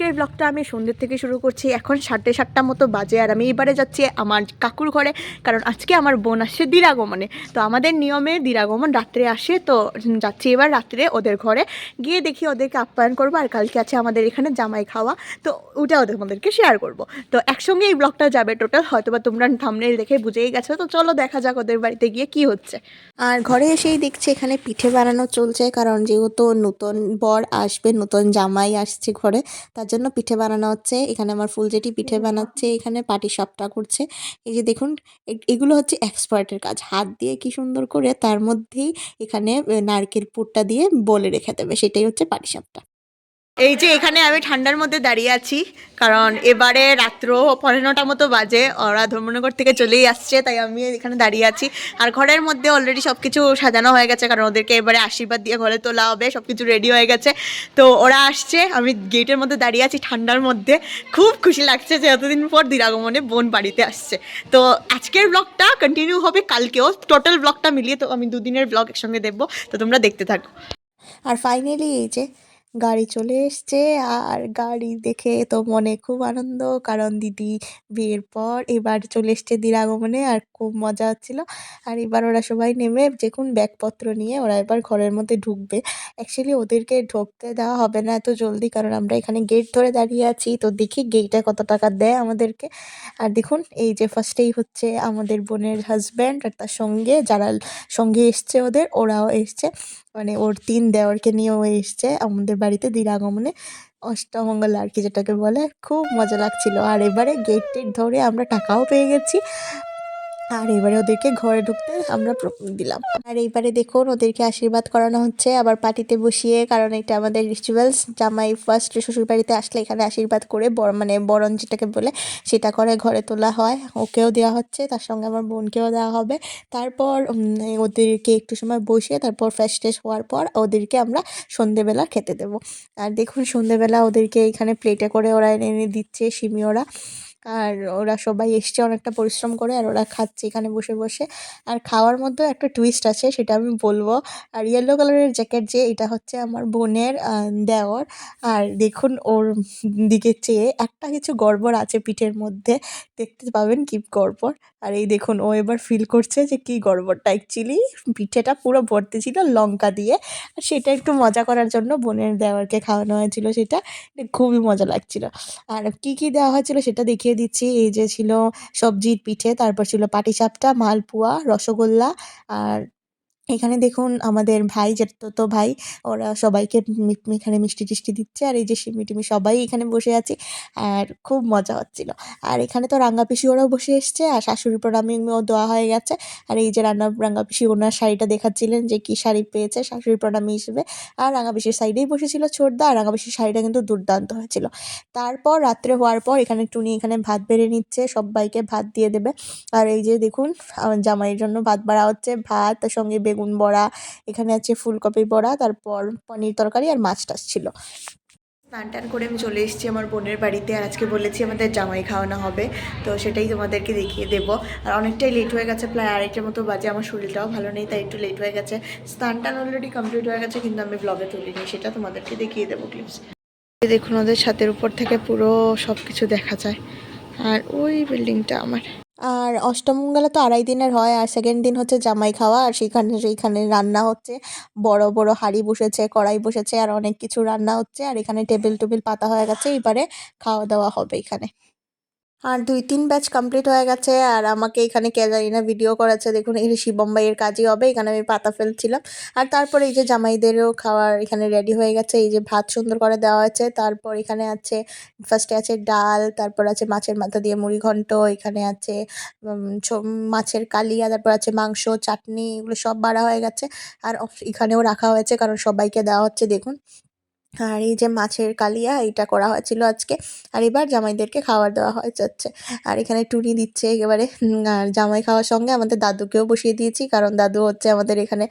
আজকের ব্লগটা আমি সন্ধ্যের থেকে শুরু করছি। এখন সাড়ে সাতটা মতো বাজে আর আমি এবারে যাচ্ছি আমার কাকুর ঘরে, কারণ আজকে আমার বোন আসছে দিরাগমনে। তো আমাদের নিয়মে দিরাগমন রাত্রে আসে, তো যাচ্ছি এবার রাত্রে ওদের ঘরে। গিয়ে দেখি ওদেরকে আপ্যায়ন করব আর কালকে আছে আমাদের এখানে জামাই খাওয়া। তো ওটা ওদের আমাদেরকে শেয়ার করব। তো একসঙ্গে এই ব্লগটা যাবে টোটাল হয়তো বা তোমরা থামনেল দেখে বুঝেই গেছো। তো চলো দেখা যাক ওদের বাড়িতে গিয়ে কি হচ্ছে। আর ঘরে এসেই দেখছি এখানে পিঠে বানানো চলছে, কারণ যেহেতু নতুন বর আসবে, নতুন জামাই আসছে ঘরে, তার জন্য পিঠে বানানো হচ্ছে। এখানে আমার ফুলজেটি পিঠে বানাচ্ছে এখানে পাটি সাপটা করছে। এই যে দেখুন এগুলো হচ্ছে এক্সপার্টের কাজ। হাত দিয়ে কি সুন্দর করে তার মধ্যেই এখানে নারকেল পুরটা দিয়ে বলে রেখে দেবে। সেটাই হচ্ছে পাটি সাপটা এই যে এখানে আমি ঠান্ডার মধ্যে দাঁড়িয়ে আছি, কারণ এবারে রাত্র পনেরো নটা মতো বাজে, ওরা ধর্মনগর থেকে চলেই আসছে, তাই আমি এখানে দাঁড়িয়ে আছি। আর ঘরের মধ্যে অলরেডি সব কিছু সাজানো হয়ে গেছে, কারণ ওদেরকে এবারে আশীর্বাদ দিয়ে ঘরে তোলা হবে সব কিছু রেডি হয়ে গেছে। তো ওরা আসছে, আমি গেটের মধ্যে দাঁড়িয়ে আছি ঠান্ডার মধ্যে। খুব খুশি লাগছে যে এতদিন পর দিরাগমনে বোন বাড়িতে আসছে। তো আজকের ব্লগটা কন্টিনিউ হবে কালকেও টোটাল ব্লগটা মিলিয়ে তো আমি দুদিনের ব্লগ একসঙ্গে দেখব, তো তোমরা দেখতে থাকো। আর ফাইনালি এই যে গাড়ি চলে এসছে। আর গাড়ি দেখে তো মনে খুব আনন্দ। কারণ দিদি বিয়ের পর এবার চলে এসছে দিরাগমনে আর খুব মজা হচ্ছিল। আর এবার ওরা সবাই নেমে দেখুন ব্যাগপত্র নিয়ে ওরা এবার ঘরের মধ্যে ঢুকবে। অ্যাকচুয়ালি ওদেরকে ঢুকতে দেওয়া হবে না এত জলদি। কারণ আমরা এখানে গেট ধরে দাঁড়িয়ে আছি। তো দেখি গেটে কত টাকা দেয় আমাদেরকে। আর দেখুন, এই যে ফার্স্টেই হচ্ছে আমাদের বোনের হাজব্যান্ড আর তার সঙ্গে যারা সঙ্গে এসছে ওদের, ওরাও এসছে। মানে ওর তিন দেওয়ারকে নিয়েও এসছে। আমাদের বাড়িতে দিরাগমনে অষ্টমঙ্গল আর কি যেটাকে বলে, খুব মজা লাগছিল। আর এবারে গেট টেট ধরে আমরা টাকাও পেয়ে গেছি। আর এবারে ওদেরকে ঘরে ঢুকতে আমরা দিলাম। আর এইবারে দেখুন, ওদেরকে আশীর্বাদ করানো হচ্ছে। আবার পার্টিতে বসিয়ে, কারণ এটা আমাদের রিচুয়ালস জামাই ফার্স্ট শ্বশুর বাড়িতে আসলে এখানে আশীর্বাদ করে বর মানে বরণ যেটাকে বলে, সেটা করে ঘরে তোলা হয়। ওকেও দেওয়া হচ্ছে, তার সঙ্গে আমার বোনকেও দেওয়া হবে। তারপর ওদেরকে একটু সময় বসিয়ে, তারপর ফ্রেশ ট্রেশ হওয়ার পর ওদেরকে আমরা সন্ধেবেলা খেতে দেবো। আর দেখুন, সন্ধেবেলা ওদেরকে এখানে প্লেটে করে ওরা এনে এনে দিচ্ছে, সিমি ওরা। আর ওরা সবাই এসছে, অনেকটা পরিশ্রম করে আর ওরা খাচ্ছে এখানে বসে বসে। আর খাওয়ার মধ্যেও একটা টুইস্ট আছে, সেটা আমি বলব। আর ইয়েলো কালারের জ্যাকেট যে, এটা হচ্ছে আমার বোনের দেওর। আর দেখুন ওর দিকে চেয়ে একটা কিছু গড়বড় আছে পিঠের মধ্যে। দেখতে পাবেন কি গড়বড়। আর এই দেখুন, ও এবার ফিল করছে যে কি গড়বড়টা। অ্যাকচুয়ালি পিঠেটা পুরো ভর্তি ছিল লঙ্কা দিয়ে। আর সেটা একটু মজা করার জন্য বোনের দেওয়ারকে খাওয়ানো হয়েছিল সেটা। খুবই মজা লাগছিল। আর কি কি দেওয়া হয়েছিল সেটা দেখিয়ে দিচ্ছি। এই যে ছিল সবজির পিঠে তারপর ছিল পাটিসাপটা মালপোয়া রসগোল্লা আর এখানে দেখুন আমাদের ভাই তো ভাই, ওরা সবাইকে এখানে মিষ্টি টিষ্টি দিচ্ছে। আর এই যে সিমি টিমি সবাই এখানে বসে আছি। আর খুব মজা হচ্ছিল। আর এখানে তো রাঙ্গা পিসি ওরাও বসে এসছে। আর শাশুড়ি প্রণামীও দেওয়া হয়ে গেছে। আর এই যে রান্না রাঙ্গা পিসি ওনার শাড়িটা দেখাচ্ছিলেন যে কি শাড়ি পেয়েছে শাশুড়ি প্রণামী হিসেবে। আর রাঙ্গা পিসির সাইডেই বসেছিল ছোটদা। আর রাঙ্গা পিসির শাড়িটা কিন্তু দুর্দান্ত হয়েছিল। তারপর রাত্রে হওয়ার পর এখানে টুনি এখানে ভাত বেড়ে নিচ্ছে। সবাইকে ভাত দিয়ে দেবে। আর এই যে দেখুন জামাইয়ের জন্য ভাত বাড়া হচ্ছে। ভাত সঙ্গে বেগুন বড়া, এখানে আছে ফুলকপি বড়া, তারপর পনির তরকারি আর মাছ টাছ ছিল। স্নান টান করে আমি চলে এসেছি আমার বোনের বাড়িতে আর আজকে বলেছি আমাদের জামাই খাওয়ানো হবে, তো সেটাই তোমাদেরকে দেখিয়ে দেবো। আর অনেকটাই লেট হয়ে গেছে, প্রায় আড়াইটার মতো বাজে, আমার শরীরটাও ভালো নেই, তাই একটু লেট হয়ে গেছে। স্নান টান অলরেডি কমপ্লিট হয়ে গেছে, কিন্তু আমি ব্লগে তুলিনি, সেটা তোমাদেরকে দেখিয়ে দেবো ক্লিপস দেখুন ওদের ছাদের উপর থেকে পুরো সব কিছু দেখা যায়। আর ওই বিল্ডিংটা আমার। আর অষ্টমঙ্গলা তো আড়াই দিনের হয়, আর সেকেন্ড দিন হচ্ছে জামাই খাওয়া, আর সেখানে, সেইখানে রান্না হচ্ছে। বড় বড় হাঁড়ি বসেছে, কড়াই বসেছে, আর অনেক কিছু রান্না হচ্ছে, আর এখানে টেবিল টেবিল পাতা হয়ে গেছে, এবারে খাওয়া দাওয়া হবে এখানে। আর দুই, তিন ব্যাচ কমপ্লিট হয়ে গেছে আর আমাকে এখানে কে জানি না ভিডিও করাচ্ছে। দেখুন এখানে শিবম্বাইয়ের কাজই হবে, এখানে আমি পাতা ফেলছিলাম। আর তারপর এই যে জামাইদেরও খাওয়ার এখানে রেডি হয়ে গেছে। এই যে ভাত সুন্দর করে দেওয়া হয়েছে। তারপর এখানে আছে ফার্স্টে আছে ডাল, তারপর আছে মাছের মাথা দিয়ে মুড়ি ঘন্ট, এখানে আছে মাছের কালিয়া, তারপর আছে মাংস, চাটনি, এগুলো সব বাড়া হয়ে গেছে। আর এখানেও রাখা হয়েছে, কারণ সবাইকে দেওয়া হচ্ছে, দেখুন। আর এই যে মাছের কালিয়া এটা করা হয়েছিল আজকে। আর এবার জামাইদেরকে খাবার দেওয়া হয়ে যাচ্ছে। আর এখানে টুনি দিচ্ছে একেবারে। আর জামাই খাওয়ার সঙ্গে আমাদের দাদুকেও বসিয়ে দিয়েছি, কারণ দাদু হচ্ছে আমাদের এখানে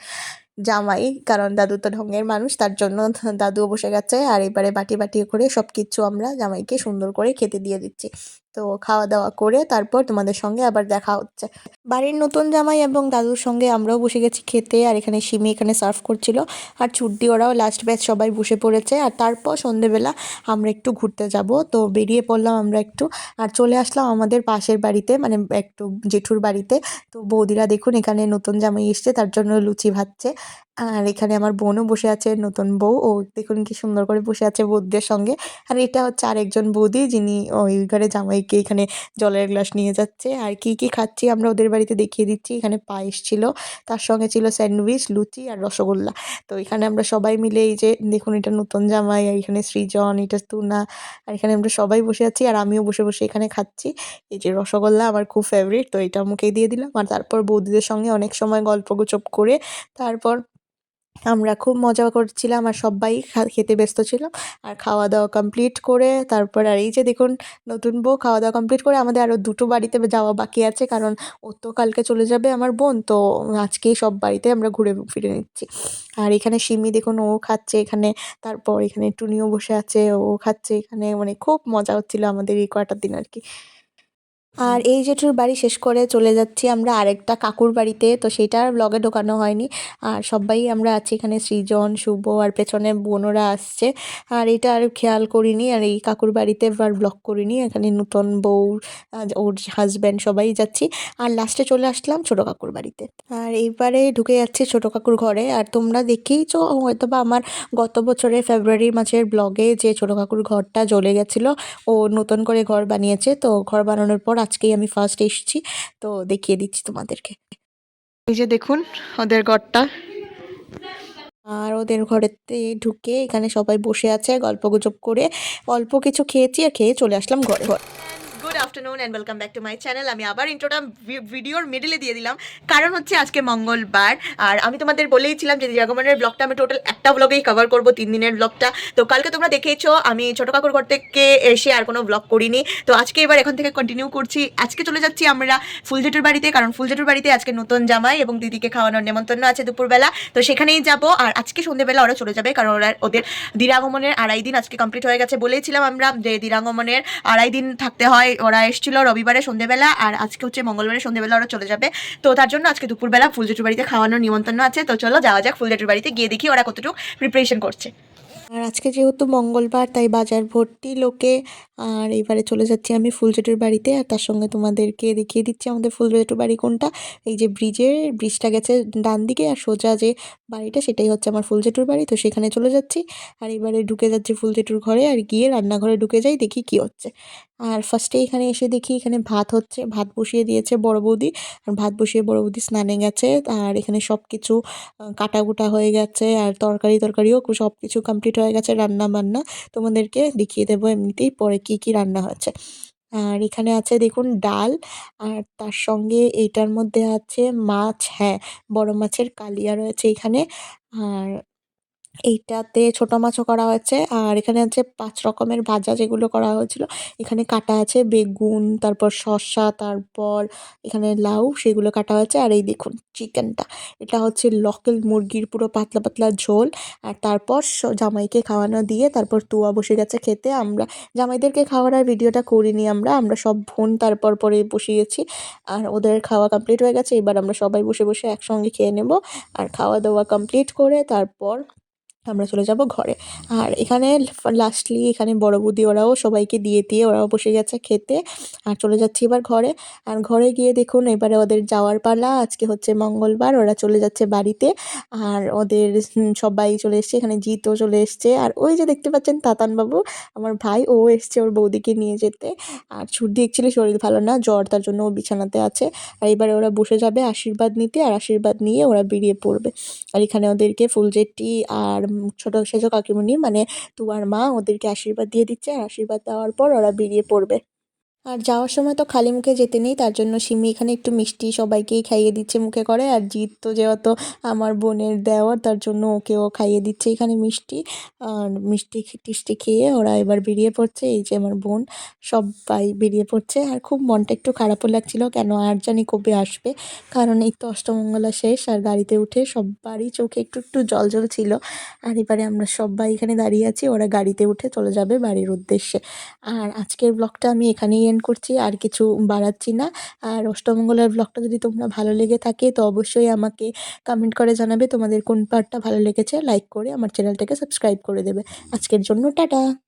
জামাই, কারণ দাদু তো ঢঙ্গের মানুষ, তার জন্য দাদুও বসে গেছে। আর এবারে বাটি বাটি করে সব কিছু আমরা জামাইকে সুন্দর করে খেতে দিয়ে দিচ্ছি। তো খাওয়া দাওয়া করে তারপর তোমাদের সঙ্গে আবার দেখা হচ্ছে। বাড়ির নতুন জামাই এবং দাদুর সঙ্গে আমরাও বসে গেছি খেতে আর এখানে সিমি এখানে সার্ভ করছিল। আর ছুটি ওরাও লাস্ট ব্যাচ সবাই বসে পড়েছে। আর তারপর সন্ধেবেলা আমরা একটু ঘুরতে যাব। তো বেরিয়ে পড়লাম আমরা একটু। আর চলে আসলাম আমাদের পাশের বাড়িতে মানে একটু জেঠুর বাড়িতে। তো বৌদিরা দেখুন এখানে নতুন জামাই এসছে, তার জন্য লুচি ভাজছে। আর এখানে আমার বোনও বসে আছে, নতুন বউ। ও দেখুন কি সুন্দর করে বসে আছে বৌদিদের সঙ্গে। আর এটা হচ্ছে আরেকজন বৌদি যিনি ওই ঘরে জামাইকে এখানে জলের গ্লাস নিয়ে যাচ্ছে। আর কি কি খাচ্ছি আমরা ওদের বাড়িতে দেখিয়ে দিচ্ছি। এখানে পায়েস ছিল, তার সঙ্গে ছিল স্যান্ডউইচ, লুচি আর রসগোল্লা। তো এখানে আমরা সবাই মিলে এই যে দেখুন এটা নতুন জামাই, আর এখানে সৃজন, এটা তুনা, আর এখানে আমরা সবাই বসে আছি আর আমিও বসে বসে এখানে খাচ্ছি। এই যে রসগোল্লা আমার খুব ফেভারিট তো এটা মুখে দিয়ে দিলাম। আর তারপর বৌদিদের সঙ্গে অনেক সময় গল্প গুজব করে তারপর আমরা খুব মজা করছিলাম আর সবাই খেতে ব্যস্ত ছিল। আর খাওয়া দাওয়া কমপ্লিট করে তারপর আর এই যে দেখুন, নতুন বউ খাওয়া দাওয়া কমপ্লিট করে আমাদের আরও দুটো বাড়িতে যাওয়া বাকি আছে। কারণ ও তো কালকে চলে যাবে আমার বোন, তো আজকেই সব বাড়িতে আমরা ঘুরে ফিরে নিচ্ছি। আর এখানে সিমি দেখুন, ও খাচ্ছে এখানে। তারপর এখানে টুনিও বসে আছে, ও খাচ্ছে এখানে। মানে খুব মজা হচ্ছিল আমাদের এই কয়টা দিন আর কি। আর এই জেঠুর বাড়ি শেষ করে চলে যাচ্ছি আমরা আরেকটা কাকুর বাড়িতে। তো সেটা ব্লগে ঢোকানো হয়নি। আর সবাই আমরা আছি এখানে, সৃজন, শুভ আর পেছনে বোনরা আসছে। আর এটা আর খেয়াল করিনি। আর এই কাকুর বাড়িতে আর ব্লগ করিনি। এখানে নতুন বউ ওর হাজব্যান্ড সবাই যাচ্ছি। আর লাস্টে চলে আসলাম ছোটো কাকুর বাড়িতে। আর এইবারে ঢুকে যাচ্ছি ছোটো কাকুর ঘরে। আর তোমরা দেখেইছো হয়তো বা আমার গত বছরের ফেব্রুয়ারি মাসের ব্লগে যে ছোটো কাকুর ঘরটা জ্বলে গেছিল, ও নতুন করে ঘর বানিয়েছে। তো ঘর বানানোর পর আজকেই আমি ফার্স্ট এসেছি তো দেখিয়ে দিচ্ছি তোমাদেরকে। এই যে দেখুন ওদের ঘরটা। আর ওদের ঘরেতে ঢুকে এখানে সবাই বসে আছে গল্প গুজব করে। অল্প কিছু খেয়েছি আর খেয়ে চলে আসলাম ঘরে good afternoon and welcome back to my channel আমি আবার ইন্ট্রোটা ভিডিওর মিডিলে দিয়ে দিলাম। কারণ হচ্ছে আজকে মঙ্গলবার, আর আমি তোমাদের বলেইছিলাম যে আগমনের ব্লগটা আমি টোটাল একটা ব্লগেই কভার করব, তিন দিনের ব্লগটা তো কালকে তোমরা দেখেইছো আমি ছোটো কাকুর ঘর থেকে এসে আর কোনো ব্লগ করিনি। তো আজকে এবার এখন থেকে কন্টিনিউ করছি। আজকে চলে যাচ্ছি আমরা ফুলজেটুর বাড়িতে, কারণ ফুলজেটুর বাড়িতে আজকে নতুন জামাই এবং দিদিকে খাওয়ানোর নেমন্তন্ন আছে দুপুরবেলা। তো সেখানেই যাব, আর আজকে সন্ধ্যেবেলা ওরা চলে যাবে, কারণ ওরা ওদের দিরাগমনের আড়াই দিন আজকে কমপ্লিট হয়ে গেছে বলেছিলাম আমরা যে দিরাগমনের আড়াই দিন থাকতে হয় ওরা এসেছিল রবিবারে সন্ধ্যেবেলা আর আজকে হচ্ছে মঙ্গলবারে সন্ধ্যেবেলা ওরা চলে যাবে। তো তার জন্য আজকে দুপুরবেলা ফুল ফুলজেটুর বাড়িতে খাওয়ানোর নিমন্ত্রণ আছে। তো চলো যাওয়া যাক ফুল ফুলজেটুর বাড়িতে, গিয়ে দেখি ওরা কতটুকু প্রিপারেশন করছে। আর আজকে যেহেতু মঙ্গলবার, তাই বাজার ভর্তি লোকে, আর এবারে চলে যাচ্ছি আমি ফুলজেটুর বাড়িতে, আর তার সঙ্গে তোমাদেরকে দেখিয়ে দিচ্ছি আমাদের ফুলজেটুর বাড়ি কোনটা। এই যে ব্রিজের, ব্রিজটা গেছে ডান দিকে, আর সোজা যে বাড়িটা, সেটাই হচ্ছে আমার ফুলজেটুর বাড়ি, তো সেখানে চলে যাচ্ছি। আর এবারে ঢুকে যাচ্ছি ফুলজেটুর ঘরে, আর গিয়ে রান্নাঘরে ঢুকে যাই, দেখি কি হচ্ছে। আর ফার্স্টে এখানে এসে দেখি এখানে ভাত হচ্ছে, ভাত বসিয়ে দিয়েছে বড় বৌদি, আর ভাত বসিয়ে বড় বৌদি স্নানে গেছে, আর এখানে সব কিছু কাটাকুটা হয়ে গেছে, আর তরকারি তরকারিও সব কিছু কমপ্লিট হয়ে গেছে রান্না বান্না, তোমাদেরকে দেখিয়ে দেবো এমনিতেই পরে কি কি রান্না হয়েছে আর এখানে আছে দেখুন ডাল, আর তার সঙ্গে এটার মধ্যে আছে মাছ হ্যাঁ বড় মাছের কালিয়া রয়েছে এখানে। আর এইটাতে ছোট মাছও করা হয়েছে। আর এখানে আছে পাঁচ রকমের ভাজা যেগুলো করা হয়েছিল। এখানে কাটা আছে বেগুন, তারপর শসা, তারপর এখানে লাউ, সেগুলো কাটা হয়েছে। আর এই দেখুন চিকেনটা। এটা হচ্ছে লকেল মুরগির পুরো পাতলা পাতলা ঝোল। আর তারপর জামাইকে খাওয়ানো দিয়ে তারপর তুয়া বসে গেছে খেতে। আমরা জামাইদেরকে খাওয়ার ভিডিওটা করিনি আমরা। আমরা সব বোন তারপর পরে বসিয়েছি। আর ওদের খাওয়া কমপ্লিট হয়ে গেছে। এবার আমরা সবাই বসে বসে একসঙ্গে খেয়ে নেব। আর খাওয়া দাওয়া কমপ্লিট করে তারপর আমরা চলে যাব ঘরে। আর এখানে লাস্টলি এখানে বড় বৌদি ওরাও সবাইকে দিয়ে দিয়ে ওরাও বসে গেছে খেতে। আর চলে যাচ্ছি এবার ঘরে। আর ঘরে গিয়ে দেখুন এবারে ওদের যাওয়ার পালা। আজকে হচ্ছে মঙ্গলবার, ওরা চলে যাচ্ছে বাড়িতে। আর ওদের সবাই চলে এসছে, এখানে জিতও চলে এসছে। আর ওই যে দেখতে পাচ্ছেন তাতান বাবু আমার ভাই, ও এসছে ওর বৌদিকে নিয়ে যেতে। আর ছুটি অ্যাকচুয়ালি শরীর ভালো না, জ্বর, তার জন্য ও বিছানাতে আছে। আর এবারে ওরা বসে যাবে আশীর্বাদ নিতে। আর আশীর্বাদ নিয়ে ওরা বেরিয়ে পড়বে। আর এখানে ওদেরকে ফুলজেটি আর ছোটো সেজো কাকিমুনি মানে তুয়ার মা ওদেরকে আশীর্বাদ দিয়ে দিচ্ছে, আর আশীর্বাদ দেওয়ার পর ওরা বেরিয়ে পড়বে। আর যাওয়ার সময় তো খালি মুখে যেতে নেই, তার জন্য সিমি এখানে একটু মিষ্টি সবাইকেই খাইয়ে দিচ্ছে মুখে করে, আর জিৎ তো যেহেতু আমার বোনের দেওয়ার, তার জন্য ওকেও খাইয়ে দিচ্ছে এখানে মিষ্টি। আর মিষ্টি টিষ্টি খেয়ে ওরা এবার বেরিয়ে পড়ছে, এই যে আমার বোন, সবাই বেরিয়ে পড়ছে। আর খুব মনটা একটু খারাপও লাগছিল, কেন আর জানি কবে আসবে, কারণ এই তো অষ্টমঙ্গলা শেষ, আর গাড়িতে উঠে সবারই চোখে একটু একটু জল জল ছিল। আর এবারে আমরা সবাই এখানে দাঁড়িয়ে আছি, ওরা গাড়িতে উঠে চলে যাবে বাড়ির উদ্দেশ্যে। আর আজকের ব্লগটা আমি এখানেই কমেন্ট করছি, আর কিছু বাড়াচ্ছি না। আর অষ্টমঙ্গলার ব্লগটা যদি তোমরা ভালো লেগে থাকে, তো অবশ্যই আমাকে কমেন্ট করে জানাবে তোমাদের কোন পার্টটা ভালো লেগেছে। লাইক করে আমার চ্যানেলটাকে সাবস্ক্রাইব করে দেবে। আজকের জন্য টাটা!